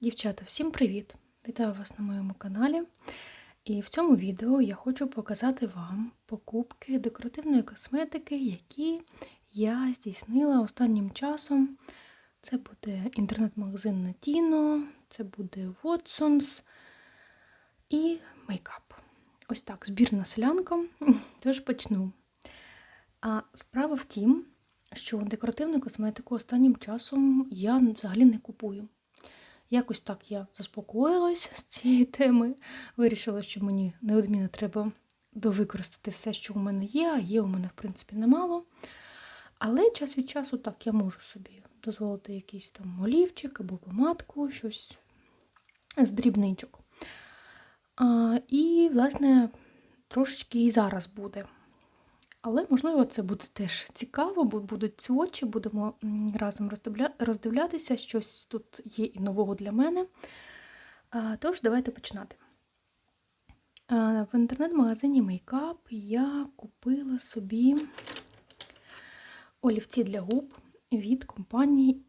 Дівчата, всім привіт! Вітаю вас на моєму каналі. І в цьому відео я хочу показати вам покупки декоративної косметики, які я здійснила останнім часом. Це буде інтернет-магазин Natino, це буде Watsons і мейкап. Ось так, збірна селянка. Тож почну. А справа в тім, що декоративну косметику останнім часом я взагалі не купую. Якось так я заспокоїлась з цієї теми. Вирішила, що мені неодмінно треба довикористати все, що у мене є, а є у мене, в принципі, немало. Але час від часу так я можу собі дозволити якийсь там олівчик або помадку, щось з дрібничок. А, І, власне, трошечки і зараз буде. Але, можливо, це буде теж цікаво, бо будуть ці очі, будемо разом роздивлятися, щось тут є і нового для мене. Тож, давайте починати. В інтернет-магазині Makeup я купила собі олівці для губ від компанії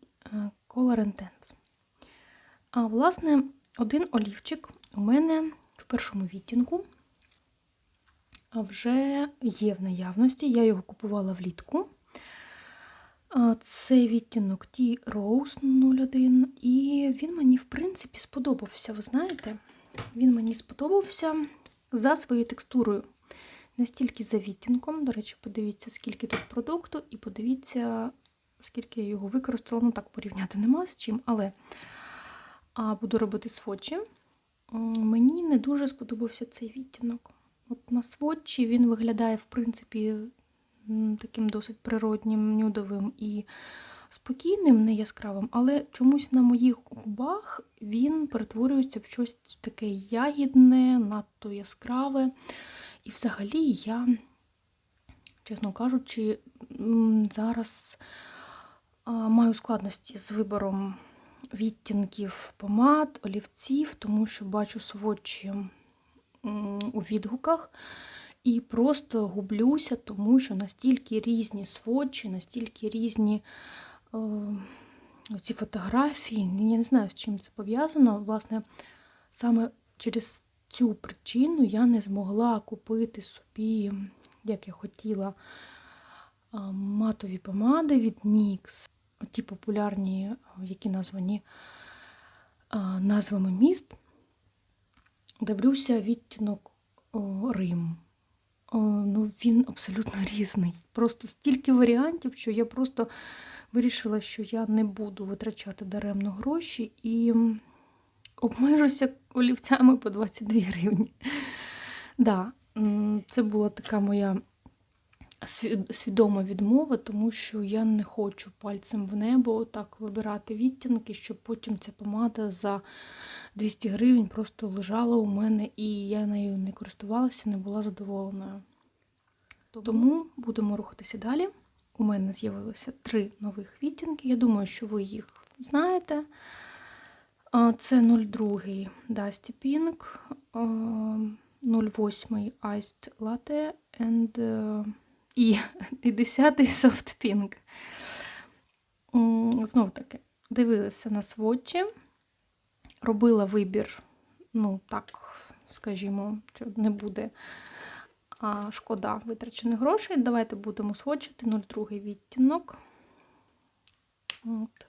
Color Intense. А, власне, один олівчик у мене в першому відтінку вже є в наявності. Я його купувала влітку. Це відтінок T Rose 01, і він мені, в принципі, сподобався. Ви знаєте, він мені сподобався за своєю текстурою. Не стільки за відтінком. До речі, подивіться, скільки тут продукту, і подивіться, скільки я його використала. Ну, так порівняти нема з чим, але а, буду робити свочі. Мені не дуже сподобався цей відтінок. От На сводчі він виглядає, в принципі, таким досить природнім, нюдовим і спокійним, не яскравим, але чомусь на моїх губах він перетворюється в щось таке ягідне, надто яскраве. І взагалі я, чесно кажучи, зараз маю складності з вибором відтінків помад, олівців, тому що бачу сводчі у відгуках. І просто гублюся, тому що настільки різні сводчі, настільки різні е, ці фотографії. Я не знаю, з чим це пов'язано. Власне, саме через цю причину я не змогла купити собі, як я хотіла, е, матові помади від NYX. Ті популярні, які названі е, назвами міст. Дивлюся відтінок о, Рим. О, ну, Він абсолютно різний. Просто стільки варіантів, що я просто вирішила, що я не буду витрачати даремно гроші і обмежуся олівцями по 22 гривні. Да, Це була така моя свідома відмова, тому що я не хочу пальцем в небо так вибирати відтінки, щоб потім ця помада за 200 гривень просто лежала у мене, і я нею не користувалася, не була задоволеною. Тому будемо рухатися далі. У мене з'явилося три нових відтінки. Я думаю, що ви їх знаєте. Це 02 Dusty Pink, 08 Iced Latte and, е, і, і 10 Soft Pink. Знов таки, дивилася на сводчі робила вибір, ну, так, скажімо, що не буде а, шкода витрачених грошей. Давайте будемо сводчити 02 відтінок. От.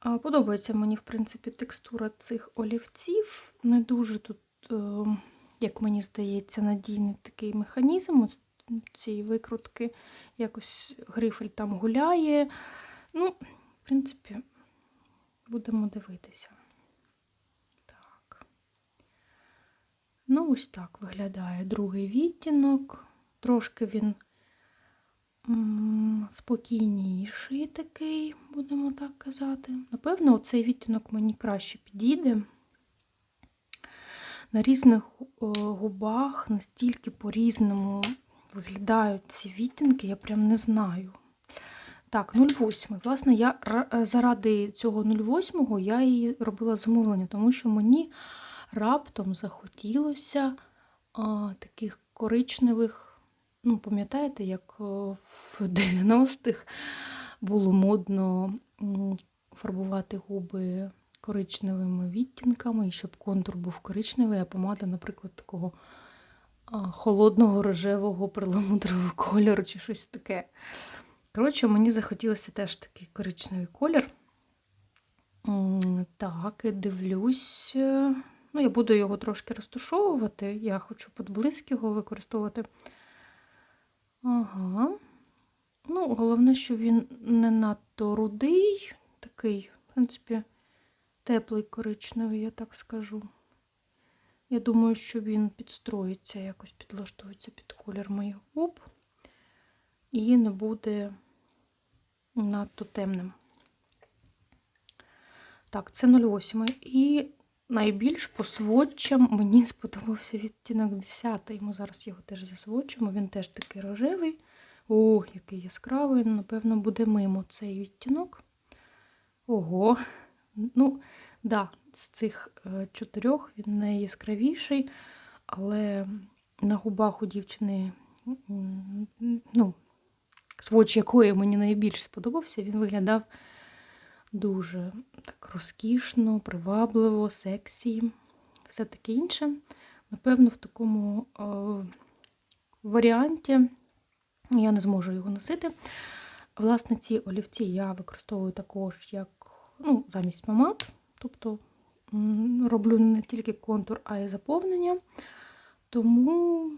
А, Подобається мені, в принципі, текстура цих олівців. Не дуже тут, е, як мені здається, надійний такий механізм цієї викрутки. Якось грифель там гуляє. Ну, в принципі, будемо дивитися. Ну, ось так виглядає другий відтінок. Трошки він спокійніший такий, будемо так казати. Напевно, цей відтінок мені краще підійде. На різних губах настільки по-різному виглядають ці відтінки, я прям не знаю. Так, 08. Власне, я заради цього 08 я і робила замовлення, тому що мені раптом захотілося а, таких коричневих, ну, пам'ятаєте, як в 90-х було модно фарбувати губи коричневими відтінками, і щоб контур був коричневий, а помада, наприклад, такого холодного рожевого перламутрового кольору чи щось таке. Коротше, мені захотілося теж такий коричневий колір. Так, і дивлюсь. Ну, я буду його трошки розтушовувати. Я хочу подблиск його використовувати. Ага. Ну, головне, що він не надто рудий, такий, в принципі, теплий коричневий, я так скажу. Я думаю, що він підстроїться, якось підлаштується під колір моїх губ і не буде надто темним. Так, це 08. І найбільш по сводчам мені сподобався відтінок 10. Ми зараз його теж засводчимо. Він теж такий рожевий. О, який яскравий. Напевно, буде мимо цей відтінок. Ого. Ну, да, з цих е, чотирьох він найяскравіший, але на губах у дівчини, ну, сводч якої мені найбільш сподобався, він виглядав дуже так розкішно, привабливо, сексі, все таке інше. Напевно, в такому е, варіанті я не зможу його носити. Власне, ці олівці я використовую також як ну, замість помад. Тобто роблю не тільки контур, а й заповнення. Тому,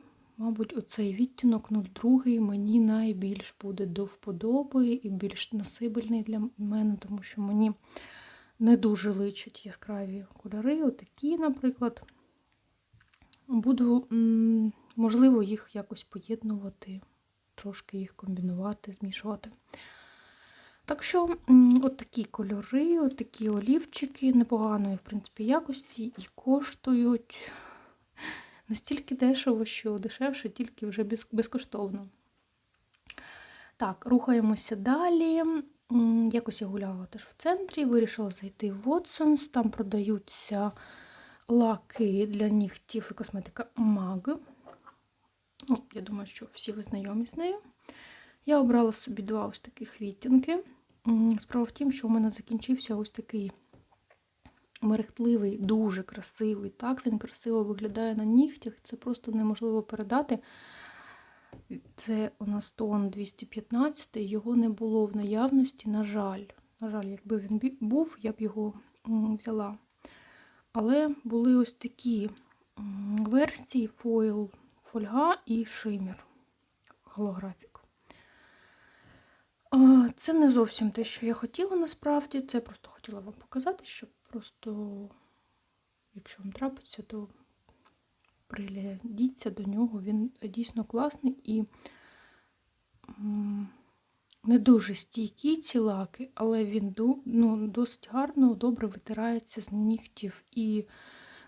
мабуть, оцей відтінок 02 мені найбільш буде до вподоби і більш насибельний для мене, тому що мені не дуже личать яскраві кольори. Отакі, наприклад. Буду, можливо, їх якось поєднувати, трошки їх комбінувати, змішувати. Так що, м, от такі кольори, от такі олівчики непоганої, в принципі, якості і коштують настільки дешево, що дешевше, тільки вже безкоштовно. Так, рухаємося далі. Якось я гуляла теж в центрі, вирішила зайти в Watsons. Там продаються лаки для нігтів і косметика MAG. Ну, я думаю, що всі ви знайомі з нею. Я обрала собі два ось таких відтінки. Справа в тім, що у мене закінчився ось такий мерехтливий, дуже красивий. Так, він красиво виглядає на нігтях. Це просто неможливо передати. Це у нас тон 215, його не було в наявності, на жаль. На жаль, якби він був, я б його взяла. Але були ось такі версії: фойл, фольга і шимір, голографік. Це не зовсім те, що я хотіла насправді. Це просто хотіла вам показати, щоб просто, якщо вам трапиться, то приглядіться до нього. Він дійсно класний і не дуже стійкі ці лаки, але він ну, досить гарно, добре витирається з нігтів. І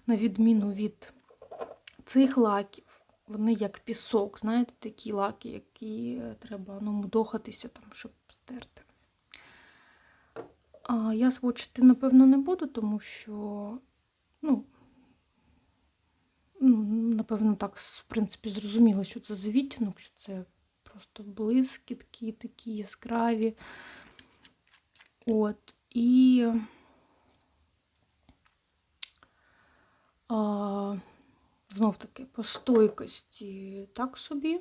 на відміну від цих лаків, вони як пісок, знаєте, такі лаки, які е, треба ну, мудохатися, там, щоб стерти. А я свочити, напевно, не буду, тому що, ну, ну, напевно, так, в принципі, зрозуміло, що це за що це просто блискітки такі яскраві. От, і а, знов таки по стойкості так собі.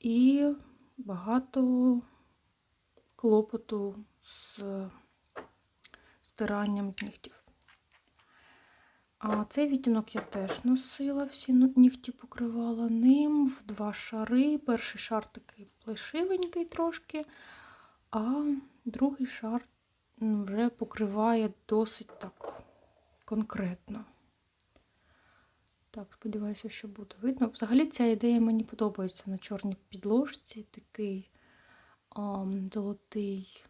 І багато клопоту з стиранням нігтів. А цей відтінок я теж носила, всі ну- нігті покривала ним в два шари. Перший шар такий плешивенький трошки, а другий шар вже покриває досить так конкретно. Так, сподіваюся, що буде видно. Взагалі ця ідея мені подобається на чорній підложці. Такий а, золотий,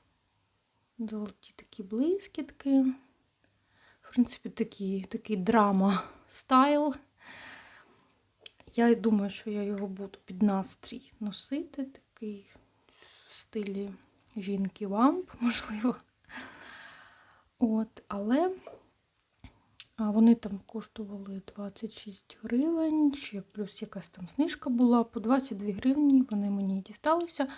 золоті такі блискітки. В принципі, такий, такий драма стайл. Я думаю, що я його буду під настрій носити. Такий в стилі жінки вамп, можливо. От, але вони там коштували 26 гривень, ще плюс якась там знижка була. По 22 гривні вони мені дісталися.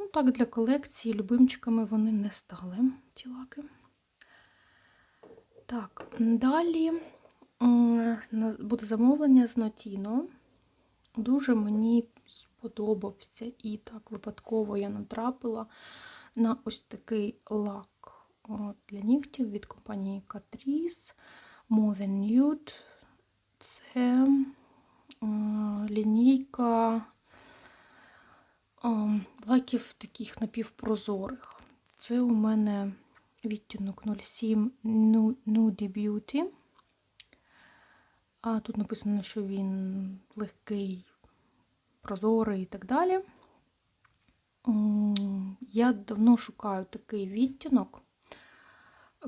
Ну так, для колекції любимчиками вони не стали, ці лаки. Так, далі буде замовлення з Notino. Дуже мені сподобався і так випадково я натрапила на ось такий лак для нігтів від компанії Catrice More Than Nude. Це е, лінійка е, лаків таких напівпрозорих. Це у мене відтінок 07 Nu- Nudie Beauty. А тут написано, що він легкий, прозорий і так далі. Я давно шукаю такий відтінок.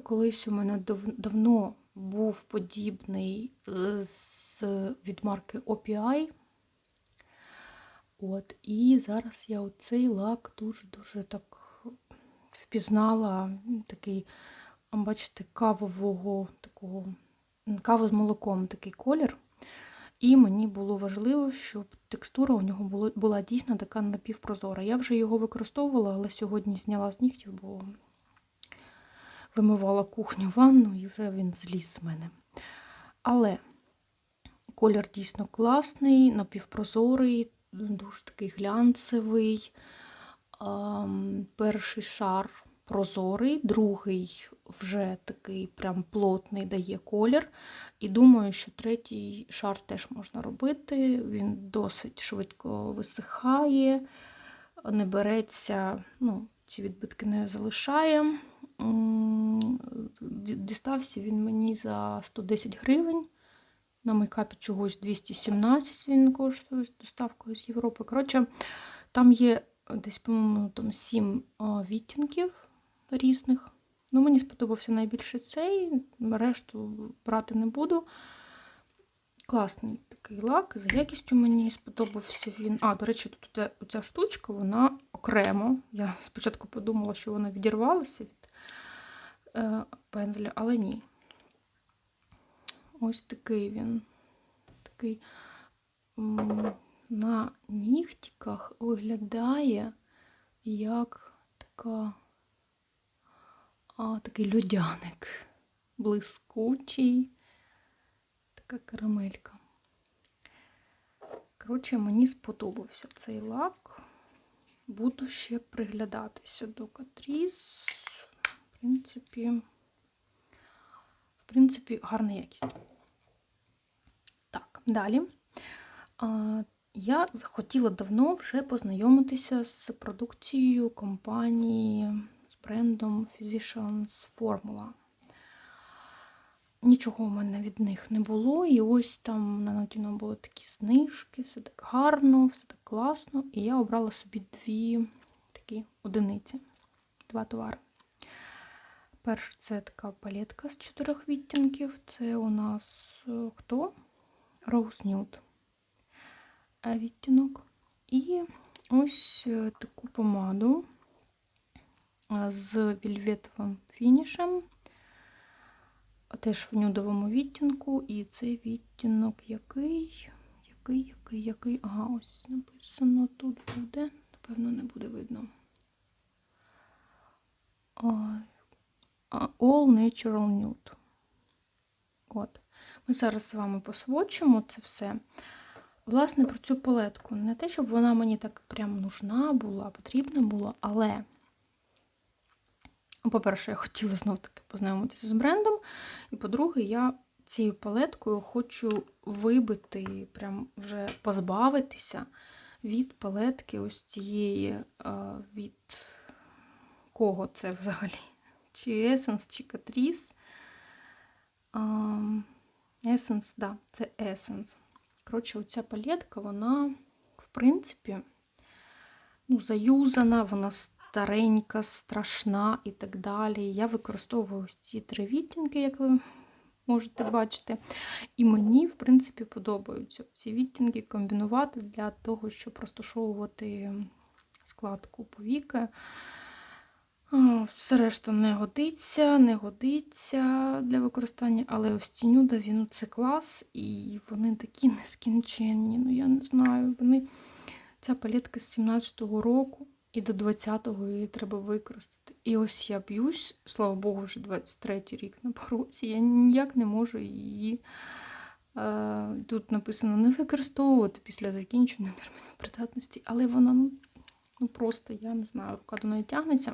Колись у мене дав- давно був подібний е, з від марки OPI. От, і зараз я оцей лак дуже-дуже так впізнала. Такий, бачите, кавового такого, м, з молоком такий колір. І мені було важливо, щоб текстура у нього було, була дійсно така напівпрозора. Я вже його використовувала, але сьогодні зняла з нігтів, бо вимивала кухню ванну і вже він зліз з мене. Але колір дійсно класний, напівпрозорий, дуже такий глянцевий. Перший шар прозорий, другий вже такий прям плотний дає колір. І думаю, що третій шар теж можна робити. Він досить швидко висихає, не береться, ну, ці відбитки не залишає. Дістався він мені за 110 гривень. На мейкапі чогось 217 він коштує з доставкою з Європи. Коротше, там є десь, по-моєму, там 7 відтінків різних. Ну, мені сподобався найбільше цей, решту брати не буду. Класний такий лак. За якістю мені сподобався він. А, до речі, тут оця штучка, вона окремо. Я спочатку подумала, що вона відірвалася від е, пензля, але ні. Ось такий він. Такий на нігтіках виглядає як така, а, такий льодяник. Блискучий. Така карамелька. Коротше, мені сподобався цей лак. Буду ще приглядатися до Catrice. В принципі, в принципі, гарна якість. Далі. Я захотіла давно вже познайомитися з продукцією компанії з брендом Physicians Formula. Нічого у мене від них не було, і ось там на Notino були такі знижки, все так гарно, все так класно. І я обрала собі дві такі одиниці, два товари. Перше, це така палетка з чотирьох відтінків. Це у нас е, хто? Rose Nude відтінок. І ось е, таку помаду з вільветовим фінішем. Теж в нюдовому відтінку. І цей відтінок який? Який, який, який? Ага, ось написано тут буде. Напевно, не буде видно. All Natural Nude. От. Ми зараз з вами посвочимо це все. Власне, про цю палетку. Не те, щоб вона мені так прям нужна була, потрібна була, але, по-перше, я хотіла знов-таки познайомитися з брендом. І по-друге, я цією палеткою хочу вибити, прям вже позбавитися від палетки ось цієї, е, від кого це взагалі? Чи Essence, чи Catrice. Essence, да, це Essence. Коротше, оця палетка, вона, в принципі, ну, заюзана, вона старенька, страшна і так далі. Я використовую ці три відтінки, як ви можете бачити. І мені, в принципі, подобаються ці відтінки комбінувати для того, щоб розташовувати складку повіки. А, Все решта не годиться, не годиться для використання, але ось ці ну це клас, і вони такі нескінченні. Ну, я не знаю. Вони... Ця палетка з 17-го року і до 20-го її треба використати. І ось я б'юсь, слава Богу, вже 23-й рік на порозі. Я ніяк не можу її. Е, тут написано не використовувати після закінчення терміну придатності, але вона ну, ну просто, я не знаю, рука до неї тягнеться.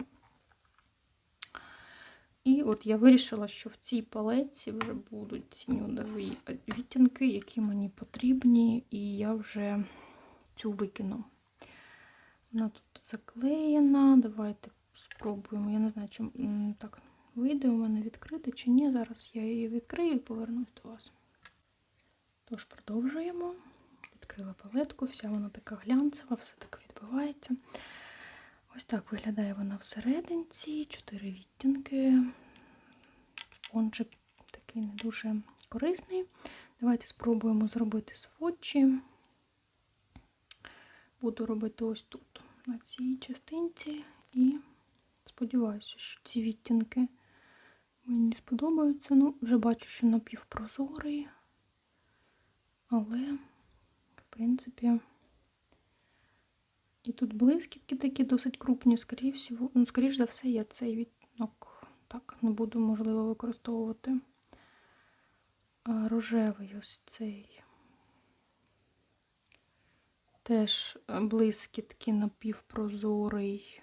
І от я вирішила, що в цій палеці вже будуть нюдові відтінки, які мені потрібні, і я вже цю викину. Вона тут заклеєна. Давайте спробуємо. Я не знаю, чи так вийде у мене відкрити чи ні. Зараз я її відкрию і повернусь до вас. Тож продовжуємо. Відкрила палетку, вся вона така глянцева, все так відбувається. Ось так виглядає вона всерединці. Чотири відтінки. Спонжик такий не дуже корисний. Давайте спробуємо зробити сводчі. Буду робити ось тут, на цій частинці, і сподіваюся, що ці відтінки мені сподобаються. Ну, вже бачу, що напівпрозорий, але, в принципі, і тут блискітки такі досить крупні, всього, ну, скоріш за все, я цей відтінок так не буду, можливо, використовувати. А рожевий ось цей. Теж блискітки напівпрозорий.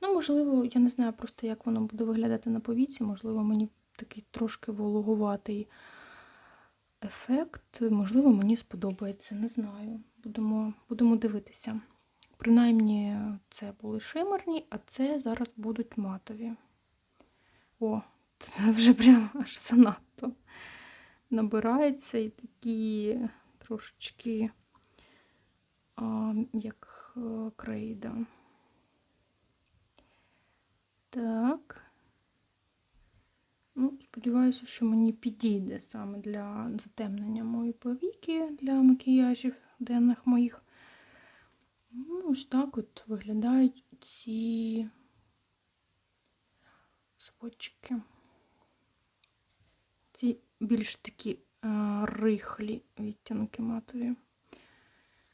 Ну, можливо, я не знаю просто, як воно буде виглядати на повіці. Можливо, мені такий трошки вологуватий ефект. Можливо, мені сподобається, не знаю. Будемо, будемо дивитися. Принаймні, це були шимерні, а це зараз будуть матові. О, це вже прям аж занадто набирається і такі трошечки а, як е, крейда. Так. Ну, сподіваюся, що мені підійде саме для затемнення мої повіки для макіяжів денних моїх. Ну, ось так от виглядають ці сводчики. Ці більш такі а, рихлі відтінки матові.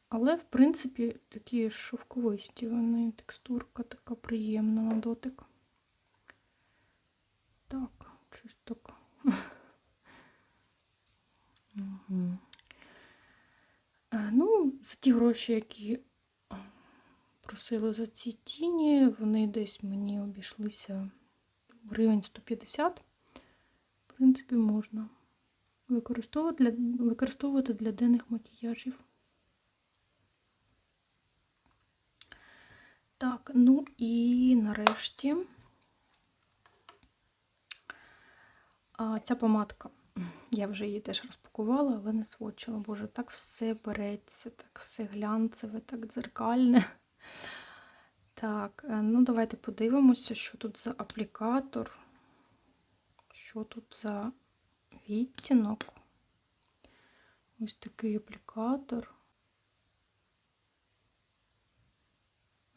Але, в принципі, такі шовковисті вони, текстурка така приємна на дотик. Так, щось так. Угу. Ну, за ті гроші, які просили за ці тіні, вони десь мені обійшлися гривень 150. В принципі, можна використовувати для, використовувати для денних макіяжів. Так, ну і нарешті а, ця помадка. Я вже її теж розпакувала, але не сводчила. Боже, так все береться, так все глянцеве, так дзеркальне. Так, е, ну давайте подивимося, що тут за аплікатор, що тут за відтінок. Ось такий аплікатор.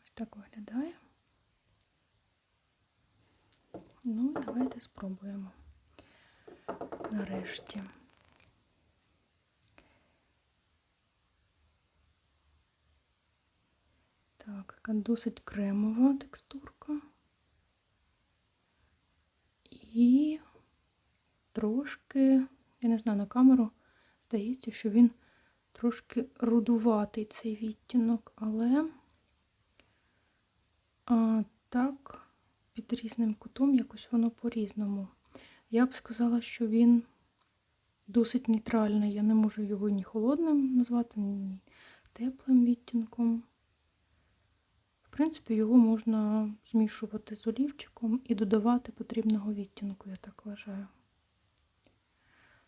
Ось так виглядає. Ну, давайте спробуємо нарешті. Так, яка досить кремова текстурка. І трошки, я не знаю, на камеру здається, що він трошки рудуватий цей відтінок, але а, так, під різним кутом якось воно по-різному. Я б сказала, що він досить нейтральний. Я не можу його ні холодним назвати, ні теплим відтінком. В принципі, його можна змішувати з олівчиком і додавати потрібного відтінку, я так вважаю.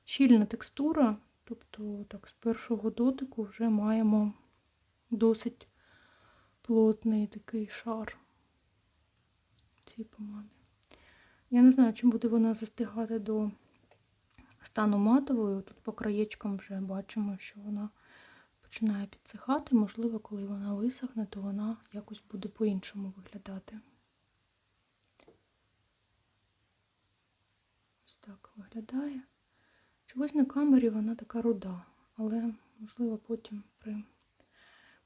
Щільна текстура, тобто так, з першого дотику вже маємо досить плотний такий шар цієї помади. Я не знаю, чим буде вона застигати до стану матовою. Тут по краєчкам вже бачимо, що вона починає підсихати. Можливо, коли вона висохне, то вона якось буде по-іншому виглядати. Ось так виглядає. Чогось на камері вона така руда, але, можливо, потім при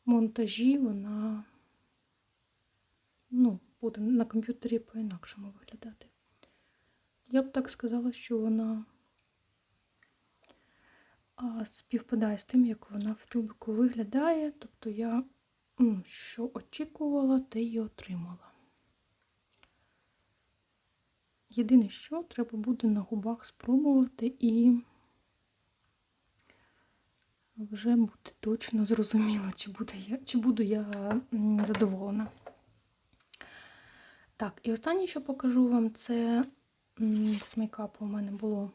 монтажі вона ну, буде на комп'ютері по-інакшому виглядати. Я б так сказала, що вона співпадає з тим, як вона в тюбику виглядає. Тобто я що очікувала, те й отримала. Єдине, що треба буде на губах спробувати і вже буде точно зрозуміло, чи, буде я, чи буду я задоволена. Так, і останнє, що покажу вам, це з мейкапу у мене було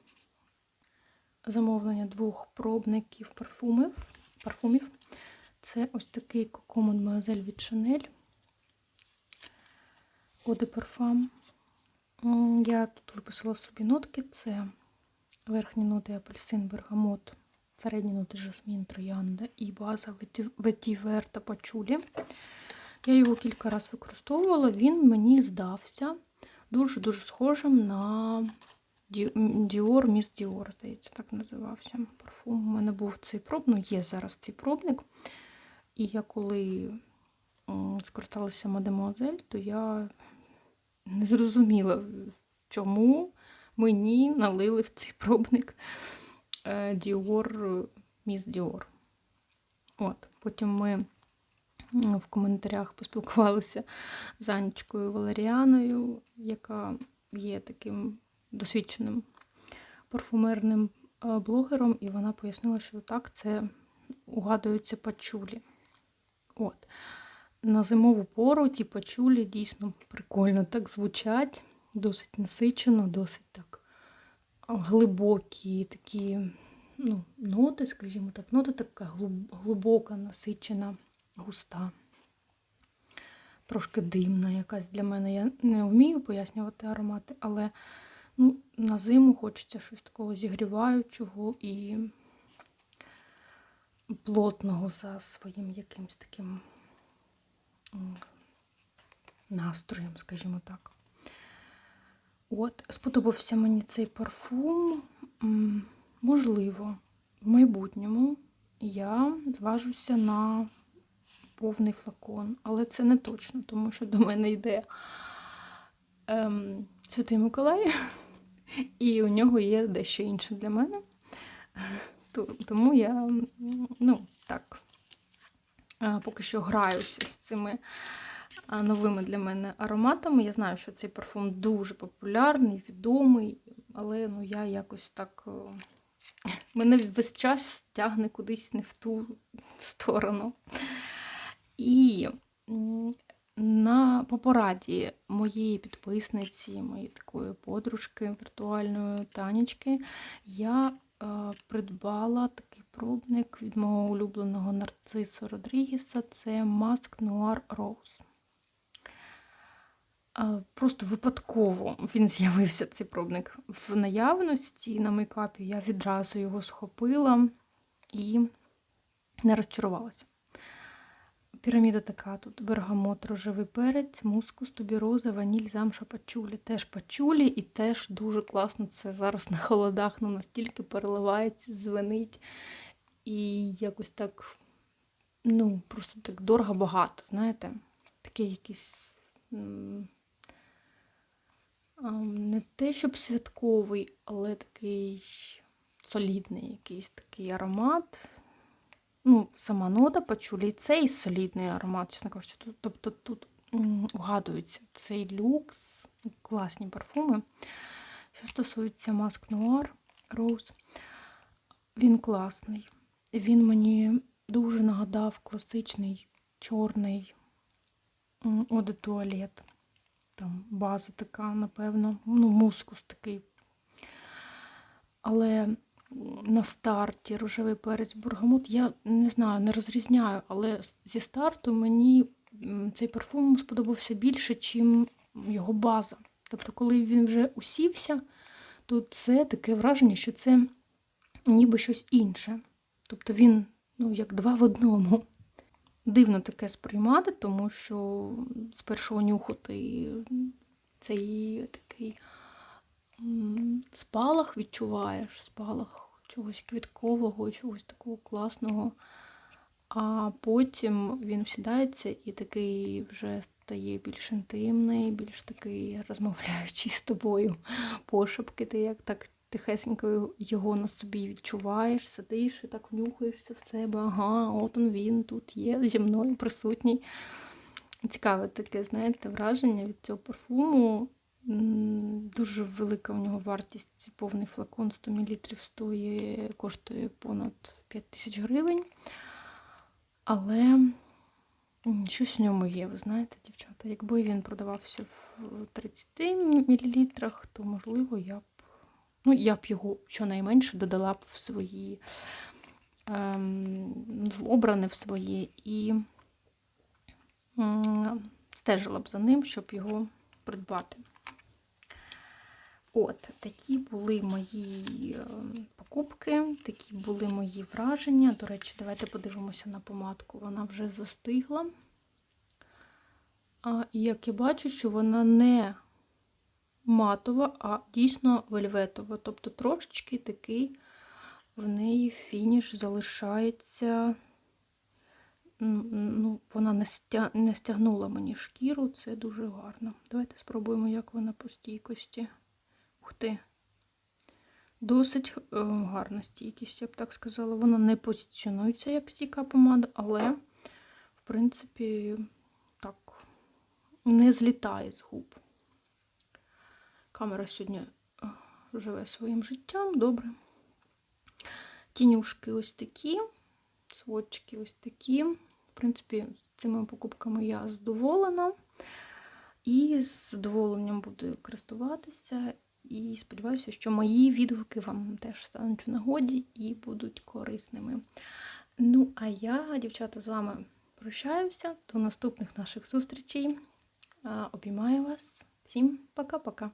замовлення двох пробників парфумів. парфумів. Це ось такий Coco Mademoiselle від Chanel. Eau de Parfum. Я тут виписала собі нотки. Це верхні ноти апельсин, бергамот, середні ноти жасмін, троянда і база ветівер та пачулі. Я його кілька разів використовувала, він мені здався дуже-дуже схожим на Dior Miss Dior, здається, так називався. Парфум. У мене був цей проб, ну є зараз цей пробник. І я коли скористалася Мадемуазель, то я не зрозуміла, чому мені налили в цей пробник е, Dior Miss Dior. От, потім ми в коментарях поспілкувалися з Анечкою Валеріаною, яка є таким досвідченим парфумерним е, блогером, і вона пояснила, що так, це угадуються пачулі. От. На зимову пору ті пачулі дійсно прикольно так звучать, досить насичено, досить так глибокі такі ну, ноти, скажімо так, нота така глибока, насичена, густа. Трошки димна якась для мене. Я не вмію пояснювати аромати, але ну, на зиму хочеться щось такого зігріваючого і плотного за своїм якимсь таким настроєм, скажімо так. От, сподобався мені цей парфум. Можливо, в майбутньому я зважуся на повний флакон, але це не точно, тому що до мене йде ем, Святий Миколай, і у нього є дещо інше для мене. Тому я, ну, так, е, поки що граюся з цими новими для мене ароматами. Я знаю, що цей парфум дуже популярний, відомий, але ну, я якось так. е, Мене весь час тягне кудись не в ту сторону. І на по пораді моєї підписниці, моєї такої подружки віртуальної Танечки, я е, придбала такий пробник від мого улюбленого нарцису Родрігеса. Це Mask Noir Rose. Просто випадково він з'явився цей пробник в наявності на мейкапі. Я відразу його схопила і не розчарувалася. Піраміда така тут: бергамот, рожевий перець, мускус, тубіроза, ваніль, замша, пачулі. Теж пачулі, і теж дуже класно це зараз на холодах ну, настільки переливається, звенить. І якось так, ну, просто так дорого багато, знаєте? Такий якийсь. Не те, щоб святковий, але такий солідний якийсь такий аромат. Ну, сама нота і цей солідний аромат, чесно кажучи. Тут- Тобто тут угадується цей люкс, класні парфуми. Що стосується Mask Noir Rose, він класний. Він мені дуже нагадав класичний чорний м, Eau de туалет. Там база така, напевно, ну, мускус такий. Але на старті рожевий перець бургамот, я не знаю, не розрізняю, але зі старту мені цей парфум сподобався більше, ніж його база. Тобто, коли він вже усівся, то це таке враження, що це ніби щось інше. Тобто він, ну, як два в одному. Дивно таке сприймати, тому що з першого нюху ти цей такий спалах відчуваєш, спалах чогось квіткового, чогось такого класного. А потім він всідається і такий вже стає більш інтимний, більш такий розмовляючий з тобою пошепки. Ти як так тихесенько його на собі відчуваєш, сидиш і так внюхаєшся в себе. Ага, от он він тут є, зі мною присутній. Цікаве таке, знаєте, враження від цього парфуму. Дуже велика в нього вартість. Повний флакон 100 мл стоїть, коштує понад 5 тисяч гривень. Але щось в ньому є, ви знаєте, дівчата. Якби він продавався в 30 мл, то можливо я б. Ну, я б його щонайменше додала б в свої ем, в обране в своє і м, стежила б за ним, щоб його придбати. От, такі були мої е, покупки, такі були мої враження. До речі, давайте подивимося на помадку. Вона вже застигла. А, як я бачу, що вона не матова, а дійсно вельветова. Тобто трошечки такий в неї фініш залишається. Ну, вона не стягнула мені шкіру, це дуже гарно. Давайте спробуємо, як вона по стійкості. Ух. Досить е, гарна стійкість, я б так сказала. Вона не позиціонується як стійка помада, але, в принципі, так, не злітає з губ. Камера сьогодні е, живе своїм життям, добре. Тінюшки ось такі, сводчики ось такі. В принципі, цими покупками я задоволена. І з задоволенням буду користуватися. І сподіваюся, що мої відгуки вам теж стануть в нагоді і будуть корисними. Ну, а я, дівчата, з вами прощаюся. До наступних наших зустрічей. Обіймаю вас. Всім пока-пока.